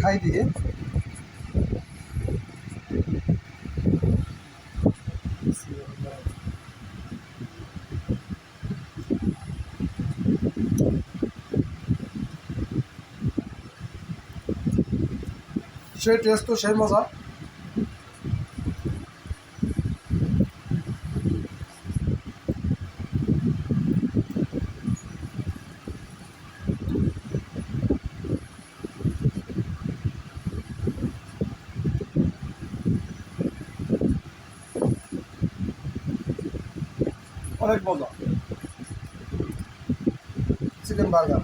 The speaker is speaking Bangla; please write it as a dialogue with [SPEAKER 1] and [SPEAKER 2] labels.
[SPEAKER 1] খাই দিয়ে সেই টেস্ট তো সেই মজা। অনেক মজা। Chicken burger